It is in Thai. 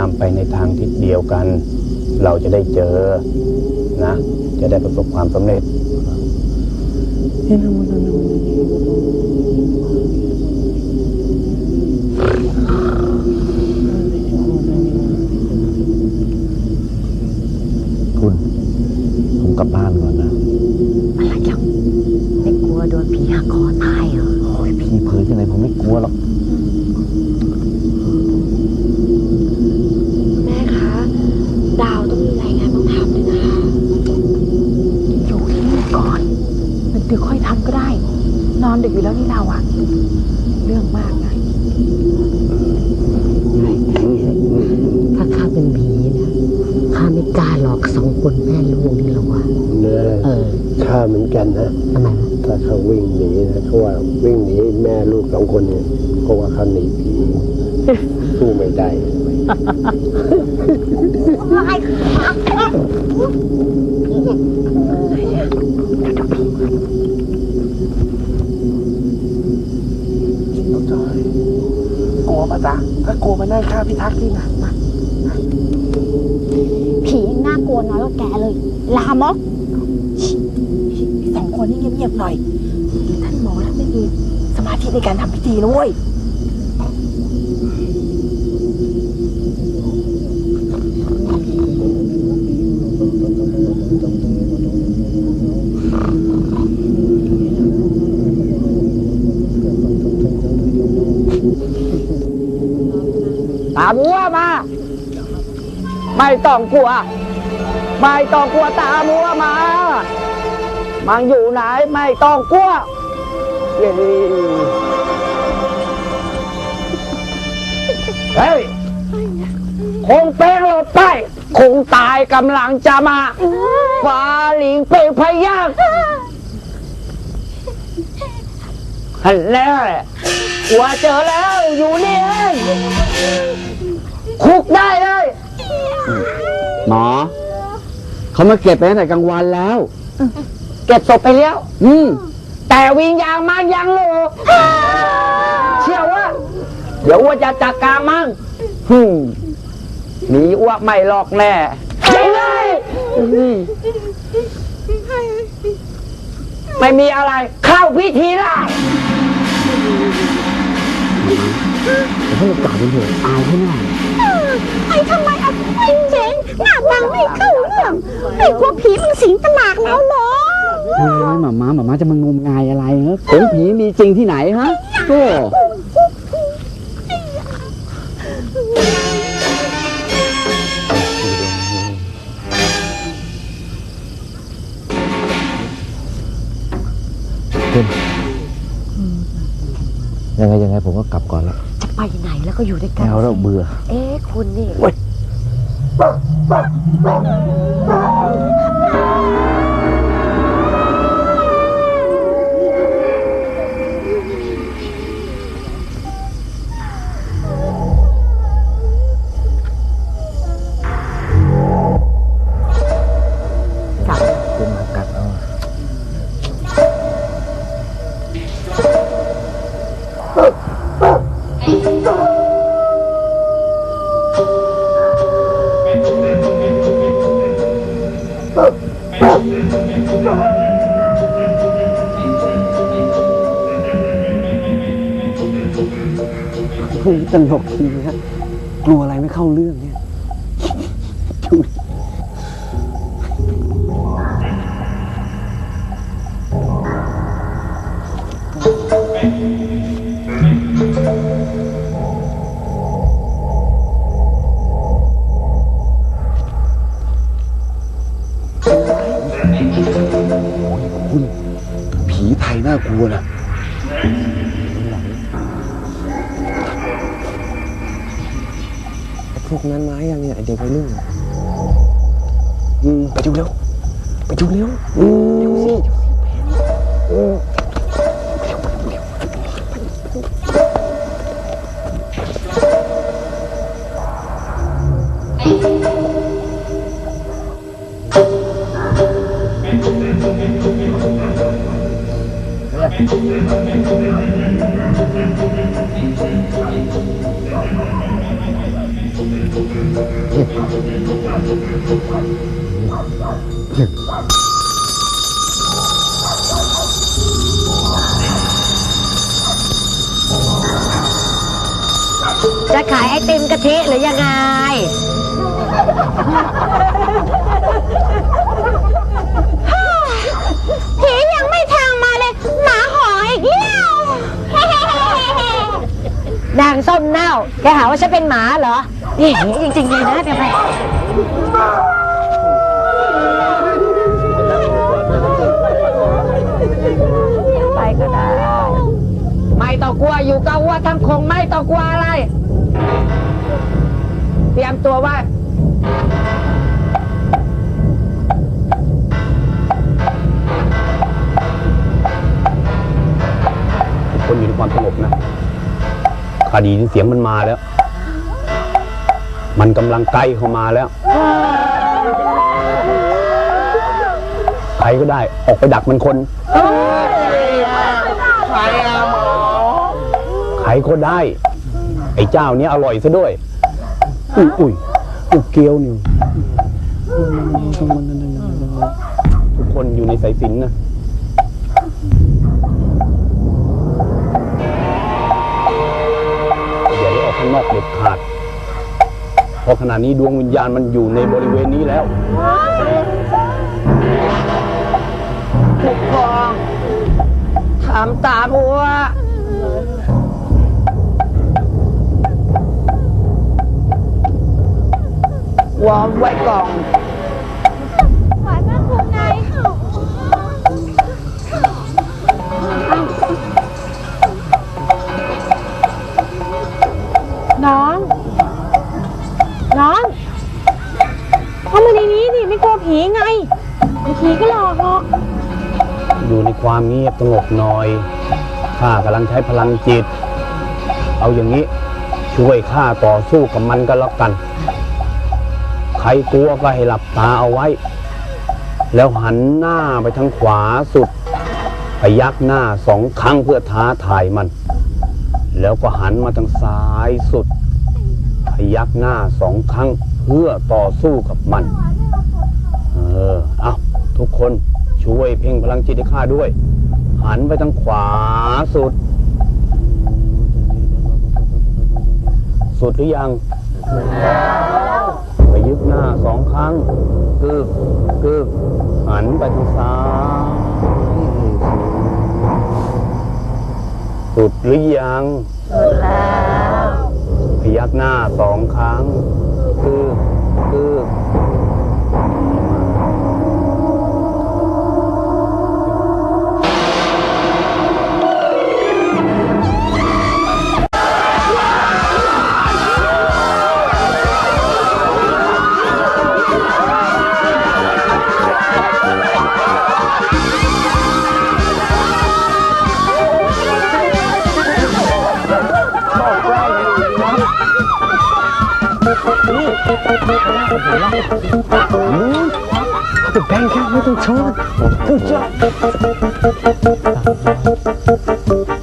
ามไปในทางทิศเดียวกัน เราจะได้เจอนะ จะได้ประสบความสำเร็จคุ ไม่กล้าหลอกสองคนแม่ลูกนี่หรอกวะเนอเออข้าเหมือนกันนะทำไมวะถ้าเขาวิ่งหนีนะเขาว่าวิ่งหนีแม่ลูกสองคนเนี่ยเพราะว่าเขาหนีผีสู้ไม่ได้น้องจอยกลัวปะจ๊ะถ้ากลัวมานั่งข้างพี่ทักษ์นี่นะ ยังน่ากลัวน้อยกว่าแกเลย ลามกสองคนนี่เงียบๆหน่อย ท่านหมอท่านไม่มีสมาธิในการทำพิธีนะเว้ยตามวัวมา ไม่ต้องกลัว ไม่ต้องกลัวตามัวมามันอยู่ไหนไม่ต้องกลัวเย้เฮ้ยคงเป็นหลบไปคงตายกำลังจะมาฟ้าหลิงเป็นพยานฮันแล้วแหละว่าเจอแล้วอยู่นี่ เขามาเก็บไปตั้งแต่กลางวันแล้ว เก็บศพไปแล้ว อืมแต่วิญญาณมันยังอยู่เชื่อว่า เดี๋ยวว่าจะจัดการมันฮึมหนีอ้วกไม่หลอกแน่ไม่มีอะไร เข้าพิธีได้เดี๋ยวให้เรากลับกันเถอะอายเขาหน่อยไอ้ทำไมอะไอ้เจ๋ งหน้าฟังไม่เข้าเรื่องไอ้พวกผีมันสิงตลาดแล้วเหรอเฮ้ยหมาม้าหมาม้าจะมางมงายอะไรฮะผงผีมีจริงที่ไหนฮะโอ้คุณยังไงยังไงผมก็กลับก่อนแล้วจะไปไหนแล้วก็อยู่ด้วยกัไม่นเอาแล้วเบื่อ เอ๊ะคุณนี่ คุ เอาพวกนี้ตลกจริงนะกลัวอะไรไม่เข้าเรื่องเนี่ยคุณผีไทยน่ากลัวนะ พวกนั้นมายังเนี่ยไอเด็กวัยรุ่นอืมไปดูเร็ว ไปดูเร็วอืมเร็วสิอืม จะขายไอติมกะทิหรือยังไง ผียังไม่ทางมาเลย หมาหอนอีกแล้วนางส้มเน่า แกหาว่าฉันเป็นหมาเหรอ นี่จริงๆเลยนะเดี๋ยวไปไปก็ได้ ไม่ต้องกลัวอยู่กับวัวทั้งคงไม่ต้องกลัวอะไร เตรียมตัวไว้ทุกคนอยู่ในความสงบนะคดีเสียงมันมาแล้ว มันกำลังใกล้เข้ามาแล้ว ใครก็ได้ออกไปดักมันคน ใครก็ได้ ไอ้เจ้าเนี้ยอร่อยซะด้วย อุ้ยอุ้ยเกี๊ยวนี่ทุกคนอยู่ในสายสินนะอย่าได้ออกข้างนอกเด็ดขาด เพราะขณะนี้ดวงวิญญาณมันอยู่ในบริเวณนี้แล้วผู้กองถามตาบัววอมไว้ก่อน ไม่กลัวผีไงผีก็หลอกหรอกอยู่ในความเงียบสงบหน่อย ข้ากำลังใช้พลังจิต เอาอย่างนี้ช่วยข้าต่อสู้กับมันก็แล้วกัน ใครกลัวก็ให้หลับตาเอาไว้ แล้วหันหน้าไปทางขวาสุดพยักหน้าสองครั้งเพื่อท้าทายมัน แล้วก็หันมาทางซ้ายสุดพยักหน้าสองครั้งเพื่อต่อสู้กับมัน ออเอาทุกคนช่วยเพ่งพลังจิตให้ข้าด้วย หันไปทางขวาสุด สุดหรือยัง ไปยึดหน้าสองครั้งกึกกึกหันไปทางซ้ายสุดหรือยังสุดแล้วพยักหน้าสองครั้งกึกกึก Moon? Hmm? The bank out with little Tom? Good job!